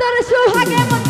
আদর সোহাগে মনটা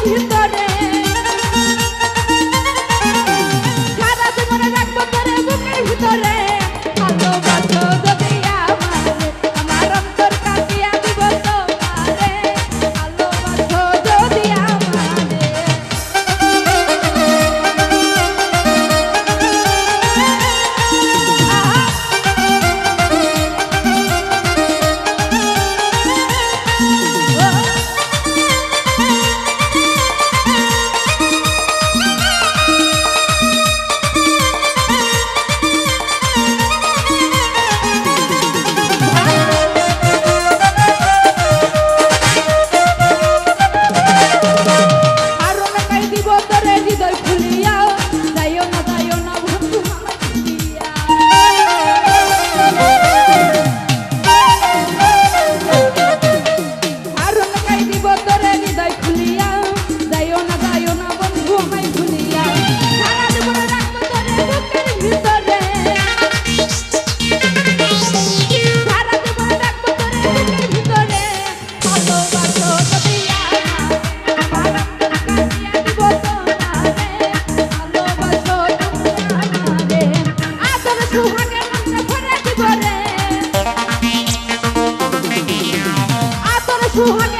acreditar. সুহাগে